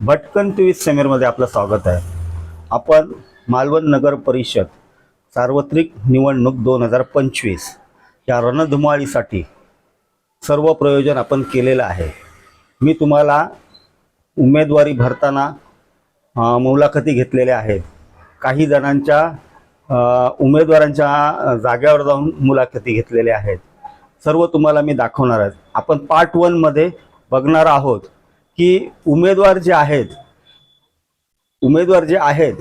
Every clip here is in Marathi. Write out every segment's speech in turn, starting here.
भटकन तेवीस सेमेरमध्ये आपलं स्वागत आहे. आपण मालवण नगर परिषद सार्वत्रिक निवडणूक दोन हजार पंचवीस या रणधुमाळीसाठी सर्व प्रयोजन आपण केलेलं आहे. मी तुम्हाला उमेदवारी भरताना मुलाखती घेतलेल्या आहेत. काही जणांच्या उमेदवारांच्या जाग्यावर जाऊन मुलाखती घेतलेल्या आहेत. सर्व तुम्हाला मी दाखवणार आहे. आपण पार्ट वनमध्ये बघणार आहोत. की उमेदवार जे आहेत उमेदवार जे आहेत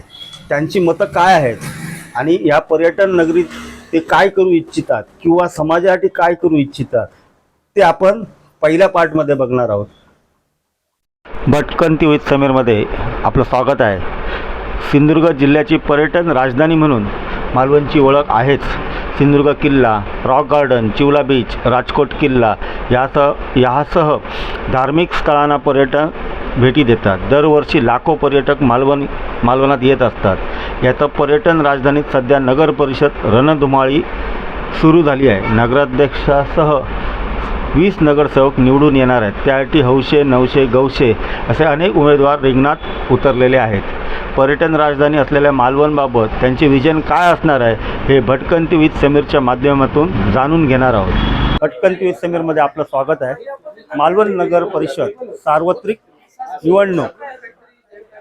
त्यांची मतं काय आहेत आणि या पर्यटन नगरीत ते काय करू इच्छितात किंवा समाजासाठी काय करू इच्छितात ते आपण पहिल्या पार्टमध्ये बघणार आहोत. भटकंती विथ समीरमध्ये आपलं स्वागत आहे. सिंधुदुर्ग जिल्ह्याची पर्यटन राजधानी म्हणून मालवणची ओळख आहेच. सिंधुदुर्ग किल्ला rock garden Chivla beach Rajkot किल्ला यासह यासह धार्मिक स्थळांना पर्यटन भेटी देतात. दरवर्षी लाखो पर्यटक मालवण मालवणात येत असतात. याचं पर्यटन राजधानीत सध्या नगर परिषद रणधुमाळी सुरू झाली आहे. नगराध्यक्षासह वीस नगरसेवक निवडून येणार आहेत. त्यासाठी हौशे नवशे गौशे असे अनेक उमेदवार रिंगणात उतरलेले आहेत. पर्यटन राजधानी असलेल्या मालवणबाबत त्यांचे विजन काय असणार आहे हे भटकंती विथ समीरच्या माध्यमातून जाणून घेणार आहोत. भटकंती विथ समीरमध्ये आपलं स्वागत आहे. मालवण नगर परिषद सार्वत्रिक निवडणूक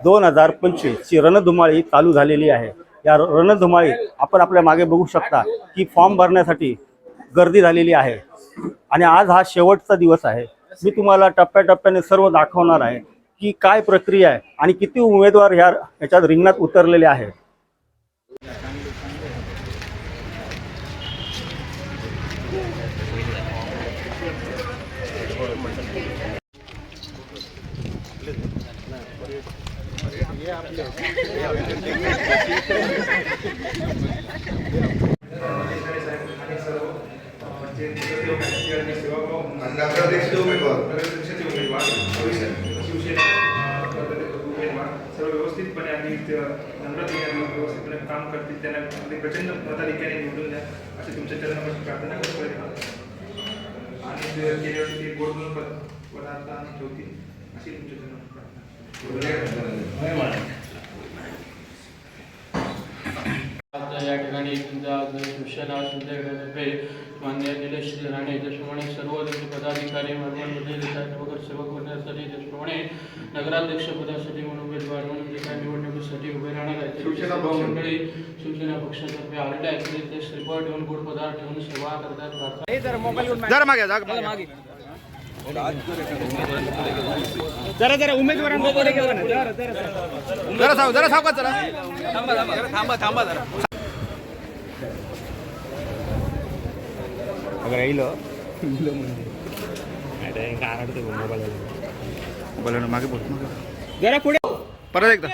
दोन हजार पंचवीसची रणधुमाळी चालू झालेली आहे. या रणधुमाळीत आपण आपल्या मागे बघू शकता की फॉर्म भरण्यासाठी गर्दी झालेली आहे. आणि आज हा शेवटचा दिवस आहे. मी तुम्हाला टप्प्याटप्प्याने सर्व दाखवणार आहे की काय प्रक्रिया आहे आणि किती उमेदवार ह्या याच्यात रिंगणात उतरलेले आहेत. काम करतील त्यांना अगदी प्रचंड मताधिक्याने निवडून द्या अशी तुमच्या चरणापासून प्रार्थना करतो आणि ते गेल्या वर्षी ते गोड दोन पदार्थ आणि ठेवतील अशी तुमच्या चरणापासून प्रार्थना या ठिकाणी तुमचा शिवसेना संध्याकाळी मान्य निलेश श्री राणे त्याचप्रमाणे सर्व त्यांचे पदाधिकारी मालवणमध्ये देतात वगैरे सेवक होण्यासाठी त्याचप्रमाणे नगराध्यक्ष पदासाठी म्हणून उमेदवार म्हणून जे काही निवडणुकीसाठी उभे राहणार आहेत शिवसेना सर्व पक्ष. मंडळी शिवसेना पक्षातर्फे आलेले आहेत. तरी ते श्रीफळ ठेवून गोड पदार्थ ठेवून सेवा करतात प्रार्थना जरा मागे. जाग मागे. जरा जरा उमेदवारांकडे. जरा साव जरा. सावकाश जरा. थांबा थांबा जरा अगर येईल ना मागे बोल मागे. जरा पुढे. परत एकदा.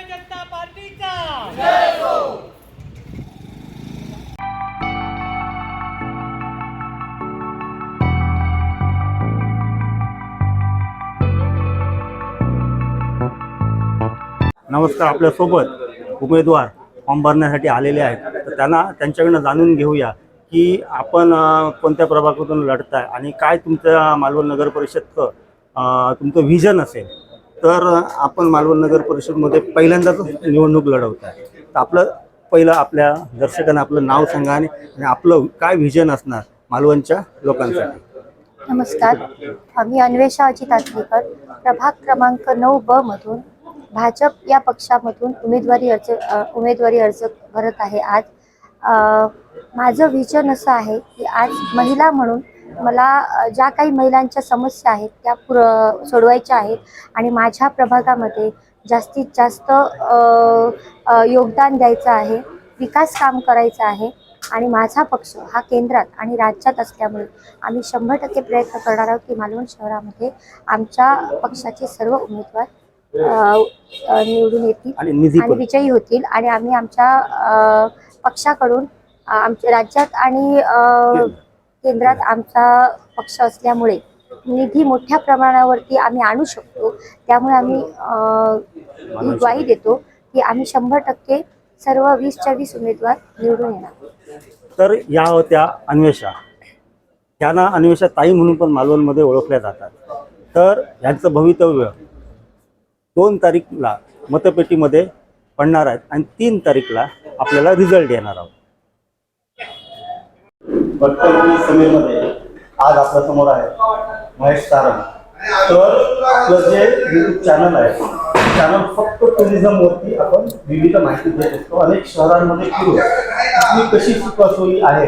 नमस्कार आपल्यासोबत उमेदवार फॉर्म भरण्यासाठी आलेले आहेत. तर त्यांना त्यांच्याकडनं जाणून घेऊया की आपण कोणत्या प्रभागातून लढताय आणि काय तुमच्या मालवण नगर परिषदचं तुमचं व्हिजन असेल. तर आपण मालवण नगर परिषदमध्ये पहिल्यांदाच निवडणूक लढवत आहे तर आपलं पहिलं आपल्या दर्शकांना आपलं नाव सांगा आणि आपलं काय व्हिजन असणार मालवणच्या लोकांसाठी? नमस्कार. आम्ही अन्वेषा अजित आचरेकर प्रभाग क्रमांक नऊ ब मधून भाजप या पक्षामधून उमेदवारी अर्ज उमेदवारी अर्ज भरत आहे आज. माझं विजन असं आहे की आज महिला म्हणून मला ज्या काही महिलांच्या समस्या आहेत त्या पुर सोडवायच्या आहेत आणि माझ्या प्रभागामध्ये जास्तीत जास्त योगदान द्यायचं आहे विकास काम करायचं आहे आणि माझा पक्ष हा केंद्रात आणि राज्यात असल्यामुळे आम्ही शंभर टक्के प्रयत्न करणार आहोत की मालवण शहरामध्ये आमच्या पक्षाचे सर्व उमेदवार निवडून येतील आणि विजयी होतील. आणि आम्ही आमच्या पक्षाकडून आमच्या राज्यात आणि केंद्रात आमचा पक्ष असल्यामुळे निधी मोठ्या प्रमाणावरती आम्ही आणू शकतो. त्यामुळे आम्ही ग्वाही देतो की आम्ही शंभर टक्के सर्व वीसच्या वीस उमेदवार निवडून येणार. तर या होत्या अन्वेषा. त्यांना अन्वेषा ताई म्हणून पण मालवणमध्ये ओळखल्या जातात. तर यांचं भवितव्य दोन तारीखला मतपेटीमध्ये पडणार आहेत आणि तीन तारीखला आपल्याला रिझल्ट येणार आहोत. सभेमध्ये आज आपल्यासमोर आहे महेश सारंग. तर आपलं जे युट्यूब चॅनल आहे चॅनल फक्त टुरिझमवरती आपण विविध माहिती देत असतो. अनेक शहरांमध्ये फिरून ती कशी सुखसोयी आहे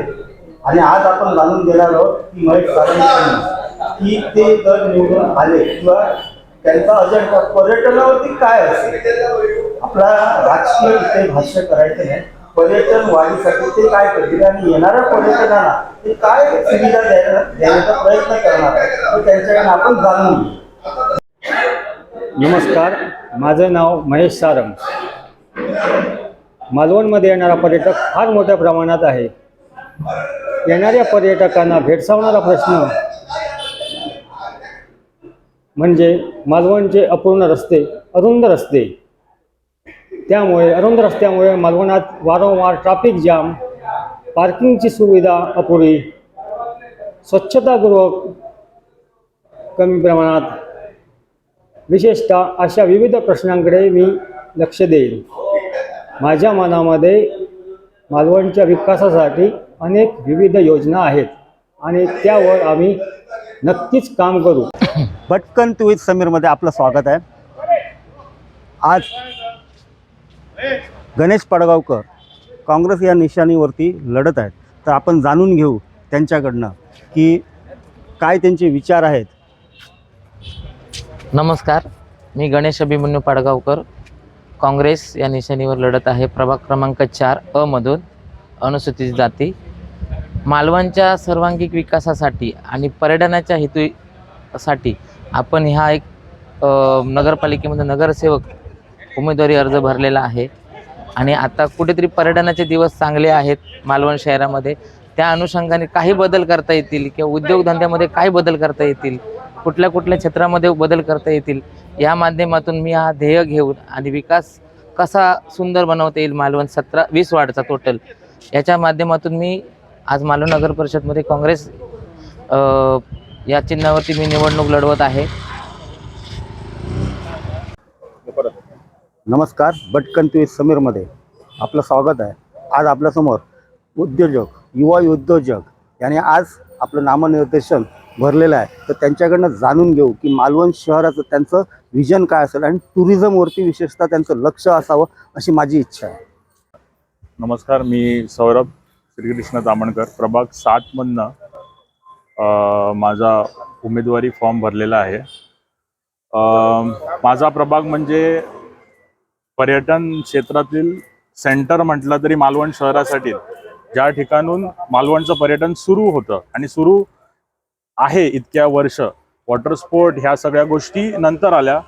आणि आज आपण जाणून घेणार आहोत की महेश सारंग की ते जर निवडून आले किंवा त्यांचा अजेंडा पर्यटनावरती काय असेल? आपला राजकीय इथे भाष्य करायचं नाही पर्यटन वाढीसाठी ते काय करतील आणि येणाऱ्या पर्यटकांना ते काय सुविधा द्यायला देण्याचा प्रयत्न करणार आहे त्यांच्याकडे आपण जाणून घेऊ. नमस्कार माझं नाव महेश सारंग. मालवणमध्ये येणारा पर्यटक फार मोठ्या प्रमाणात आहे. येणाऱ्या पर्यटकांना भेडसावणारा प्रश्न म्हणजे मालवणचे अपूर्ण रस्ते अरुंद रस्ते. त्यामुळे अरुंद रस्त्यामुळे मालवणात वारंवार ट्रॅफिक जाम पार्किंगची सुविधा अपुरी. स्वच्छतागृह कमी प्रमाणात. विशेषतः अशा विविध प्रश्नांकडे मी लक्ष देईन. माझ्या मनामध्ये मालवणच्या विकासासाठी अनेक विविध योजना आहेत आणि त्यावर आम्ही नक्कीच काम करू. भटकन तू विथ समीरमध्ये आपलं स्वागत आहे. आज गणेश पडगावकर काँग्रेस या निशाणीवरती लढत आहेत. तर आपण जाणून घेऊ त्यांच्याकडनं की काय त्यांचे विचार आहेत. नमस्कार मी गणेश अभिमन्यू पाडगावकर काँग्रेस या निशाणीवर लढत आहे. प्रभाग क्रमांक चार अमधून अनुसूचित जाती. मालवणच्या सर्वांगीण विकासासाठी आणि पर्यटनाच्या हेतू साठी आपण ह्या एक नगरपालिकेमध्ये नगरसेवक उमेदवारी अर्ज भरलेला आहे. आणि आता कुठेतरी पर्यटनाचे दिवस चांगले आहेत मालवण शहरामध्ये. त्या अनुषंगाने काही बदल करता येतील किंवा उद्योगधंद्यामध्ये काय बदल करता येतील कुठल्या कुठल्या क्षेत्रामध्ये बदल करता येतील या माध्यमातून मी हा ध्येय घेऊन आणि विकास कसा सुंदर बनवता येईल मालवण सतरा वीस वाढचा टोटल याच्या माध्यमातून मी आज मालवण नगर परिषदमध्ये काँग्रेस या चिन्हावरती मी निवडणूक लढवत आहे. नमस्कार विथ समीरमध्ये आपलं स्वागत आहे. आज आपल्यासमोर उद्योजक युवा उद्योजक यांनी आज आपलं नामनिर्देशन भरलेलं आहे. तर त्यांच्याकडनं जाणून घेऊ की मालवण शहराचं त्यांचं विजन काय असेल आणि टुरिझमवरती विशेषतः त्यांचं लक्ष असावं अशी माझी इच्छा आहे. नमस्कार मी सौरभ श्रीकृष्ण तामणकर प्रभाग सातमधनं माझा उमेदवारी फॉर्म भरलेला आहे. माझा प्रभाग म्हणजे पर्यटन क्षेत्रातील सेंटर म्हटलं तरी मालवण शहरासाठी. ज्या ठिकाणून मालवणचं पर्यटन सुरू होतं आणि सुरू आहे इतक्या वर्ष वॉटर स्पोर्ट ह्या सगळ्या गोष्टी नंतर आल्या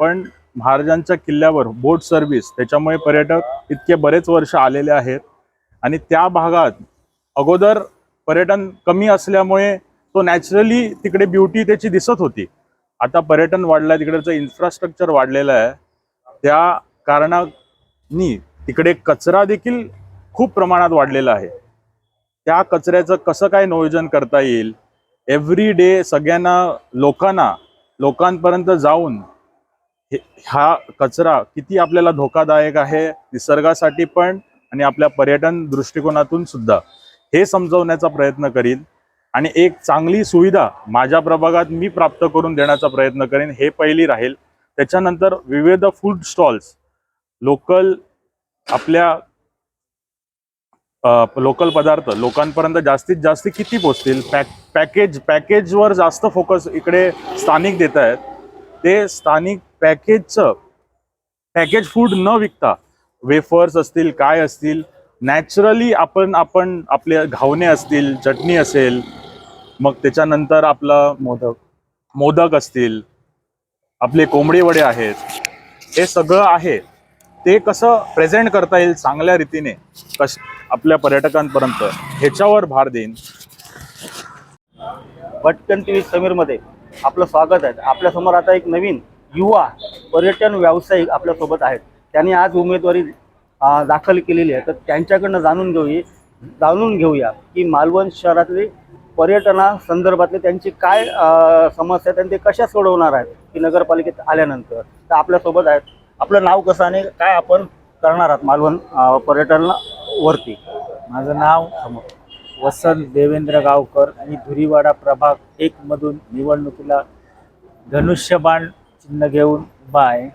पण महाराजांच्या किल्ल्यावर बोट सर्व्हिस त्याच्यामुळे पर्यटक इतके बरेच वर्ष आलेले आहेत. आणि त्या भागात अगोदर पर्यटन कमी असल्यामुळे तो नॅचरली तिकडे ब्युटी त्याची दिसत होती. आता पर्यटन वाढलं आहे तिकडचं इन्फ्रास्ट्रक्चर वाढलेलं आहे. त्या कारणानी तिकडे कचरा देखील खूप प्रमाणात वाढलेला आहे. त्या कचऱ्याचं कसं काय नियोजन करता येईल? एव्हरी डे सगळ्यांना लोकांना लोकांपर्यंत जाऊन हे- हा कचरा किती आपल्याला धोकादायक आहे निसर्गासाठी पण आणि आपल्या पर्यटन दृष्टिकोनातून सुद्धा. हे समजवण्याचा प्रयत्न करीन आणि एक चांगली सुविधा माझ्या प्रभागात मी प्राप्त करून देण्याचा प्रयत्न करेन हे पहिली राहील. त्याच्यानंतर विविध फूड स्टॉल्स लोकल आपल्या लोकल पदार्थ लोकांपर्यंत जास्तीत जास्त किती पोचतील पॅक पॅकेज पॅकेजवर जास्त फोकस इकडे स्थानिक देत आहेत. ते स्थानिक पॅकेजचं पॅकेज फूड न विकता वेफर्स असतील काय असतील नॅचरली आपण आपण आपले घावणे असतील चटणी असेल मग त्याच्यानंतर आपलं मोदक मोदक असतील आपले कोंबडी वडे आहेत हे सगळं आहे. ते कसं प्रेझेंट करता येईल चांगल्या रीतीने कश आपल्या पर्यटकांपर्यंत ह्याच्यावर भार देईन. भटकन टी व्ही समीरमध्ये आपलं स्वागत आहे. आपल्यासमोर आता एक नवीन युवा पर्यटन व्यावसायिक आपल्यासोबत आहेत. त्यांनी आज उमेदवारी दाखल केलेली आहे. तर त्यांच्याकडनं जाणून घेऊया जाणून घेऊया की मालवण शहरातली पर्यटना संदर्भातले त्यांची काय समस्या आणि ते कशा सोडवणार आहेत की नगरपालिकेत आल्यानंतर? तर आपल्यासोबत आहेत. आपलं नाव कसं आणि काय आपण करणार आहात मालवण पर्यटनावरती माझं नाव वसंत देवेंद्र गावकर मी धुरीवाडा प्रभाग एक मधून निवडणुकीला धनुष्यबाण चिन्ह घेऊन उभा आहे.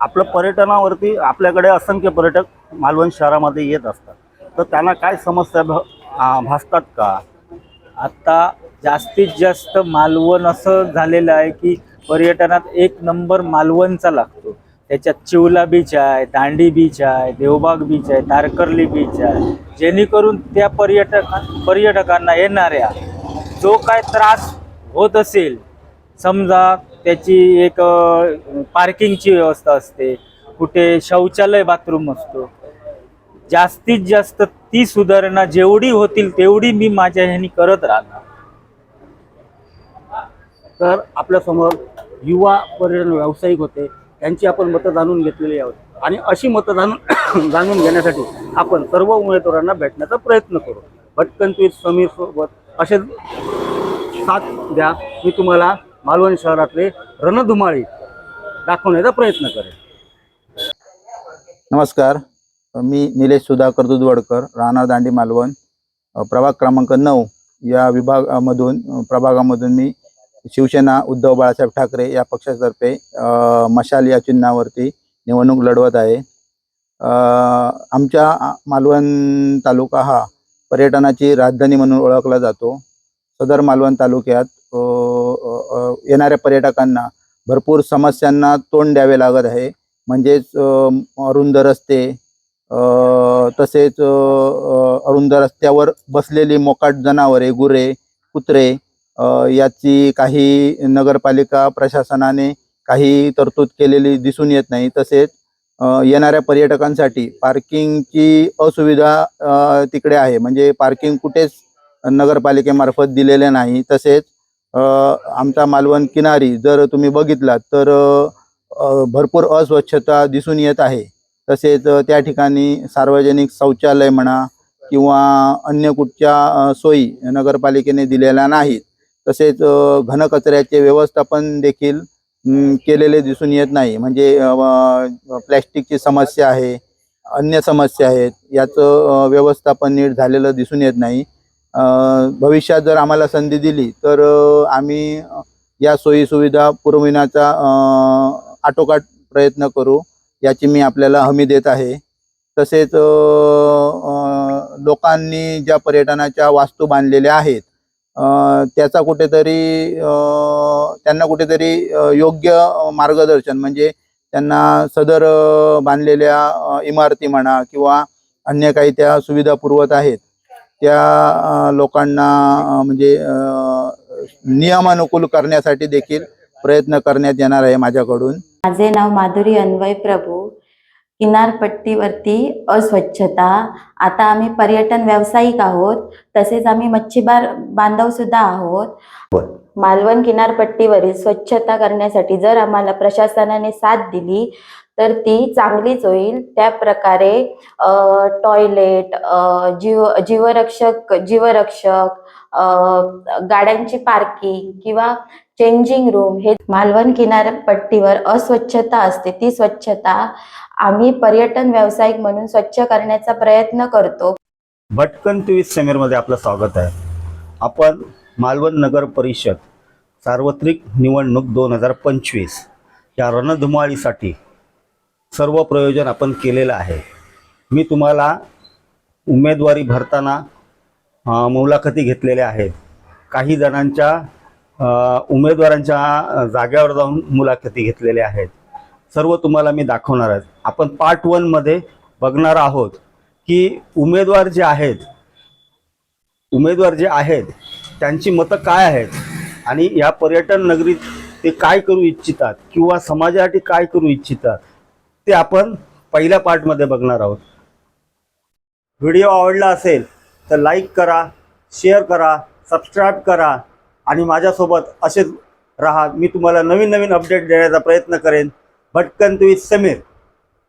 आपलं पर्यटनावरती आपल्याकडे असंख्य पर्यटक मालवण शहरामध्ये येत असतात. तर त्यांना काय समस्या भासतात का? आता जास्तीत जास्त मालवण असं झालेलं आहे की पर्यटनात एक नंबर मालवणचा लागतो. त्याच्यात चिवला बीच आहे दांडी बीच आहे देवबाग बीच आहे तारकर्ली बीच आहे. जेणेकरून त्या पर्यटक पर्यटकांना येणाऱ्या जो काय त्रास होत असेल समजा त्याची एक पार्किंगची व्यवस्था असते कुठे शौचालय बाथरूम असतो जास्तीत जास्त ती सुधारणा जेवढी होतील तेवढी मी माझ्या ह्यानी करत राहणार. तर आपल्यासमोर युवा पर्यटन व्यावसायिक होते त्यांची आपण मतं जाणून घेतलेली आहोत. आणि अशी मतं जाणून जाणून घेण्यासाठी आपण सर्व उमेदवारांना भेटण्याचा प्रयत्न करू. भटकन ट्विट समीर सोबत असे साथ द्या. मी तुम्हाला मालवण शहरातले रणधुमाळी दाखवण्याचा प्रयत्न करेन. नमस्कार. मी निलेश सुधाकर दुधवडकर राहणार दांडी मालवण. प्रभाग क्रमांक नऊ या विभागामधून प्रभागामधून मी शिवसेना उद्धव बाळासाहेब ठाकरे या पक्षातर्फे मशाल या चिन्हावरती निवडणूक लढवत आहे. आमच्या मालवण तालुका हा पर्यटनाची राजधानी म्हणून ओळखला जातो. सदर मालवण तालुक्यात येणाऱ्या पर्यटकांना भरपूर समस्यांना तोंड द्यावे लागत आहे. म्हणजेच अरुंद रस्ते तसेच अरुंद रस्त्यावर बसलेली मोकाट जनावरे गुरे कुत्रे याची काही नगरपालिका प्रशासनाने काही तरतूद केलेली दिसून येत नाही. तसेच येणाऱ्या पर्यटकांसाठी पार्किंगची असुविधा तिकडे आहे. म्हणजे पार्किंग कुठेच नगरपालिकेमार्फत दिलेले नाही. तसेच आमचा मालवण किनारी जर तुम्ही बघितलात तर भरपूर अस्वच्छता दिसून येत आहे. तसेच त्या ठिकाणी सार्वजनिक शौचालय म्हणा किंवा अन्य कुठच्या सोयी नगरपालिकेने दिलेल्या नाहीत. तसेच घनकचऱ्याचे व्यवस्थापन देखील केलेले दिसून येत नाही. म्हणजे प्लॅस्टिकची समस्या आहे अन्य समस्या आहेत याचं व्यवस्थापन नीट झालेलं दिसून येत नाही. भविष्यात जर आम्हाला संधी दिली तर आम्ही या सोयीसुविधा पुरविण्याचा आटोकाट प्रयत्न करू. याची मी आपल्याला हमी देत आहे. तसेच लोकांनी ज्या पर्यटनाच्या वास्तू बांधलेल्या आहेत त्याचा कुठेतरी त्यांना कुठेतरी योग्य मार्गदर्शन म्हणजे त्यांना सदर बांधलेल्या इमारती म्हणा किंवा अन्य काही त्या सुविधा पुरवत आहेत त्या लोकांना म्हणजे नियमानुकूल करण्यासाठी देखील प्रयत्न करण्यात येणार आहे माझ्याकडून. माझे नाव माधुरी अन्वय प्रभू. किनारपट्टीवरती अस्वच्छता. आता आम्ही पर्यटन व्यावसायिक आहोत. तसेच आम्ही मच्छीमार बांधव सुद्धा आहोत. मालवण किनारपट्टीवरील स्वच्छता करण्यासाठी जर आम्हाला प्रशासनाने साथ दिली तर ती चांगलीच होईल. त्या प्रकारे टॉयलेट जीव जीवरक्षक जीवरक्षक गाड्यांची पार्किंग किंवा चेंजिंग रूम हे मालवण किनारपट्टीवर अस्वच्छता असते. ती स्वच्छता आम्ही पर्यटन व्यावसायिक म्हणून स्वच्छ करण्याचा प्रयत्न करतो. भटकन ट्विट समीरमध्ये आपलं स्वागत आहे. आपण मालवण नगर परिषद सार्वत्रिक निवडणूक दोन हजार पंचवीस या रणधुमाळीसाठी सर्व प्रयोजन आपण केलेलं आहे. मी तुम्हाला उमेदवारी भरताना मुलाखती घेतलेल्या आहेत. काही जणांच्या उमेदवारांच्या जाग्यावर जागेवर जाऊन मुलाखती घेतलेल्या आहेत. सर्व तुम्हाला मी दाखवणार आहे. आपण पार्ट वनमध्ये बघणार आहोत की उमेदवार जे आहेत उमेदवार जे आहेत त्यांची मतं काय आहेत आणि या पर्यटन नगरीत ते काय करू इच्छितात किंवा समाजासाठी काय करू इच्छितात ते आपण पहिल्या पार्टमध्ये बघणार आहोत. व्हिडिओ आवडला असेल तर लाईक करा शेअर करा सबस्क्राईब करा. आणि माझ्यासोबत असेच राहा. मी तुम्हाला नवीन नवीन अपडेट देण्याचा प्रयत्न करेन. भटकन विथ समीर.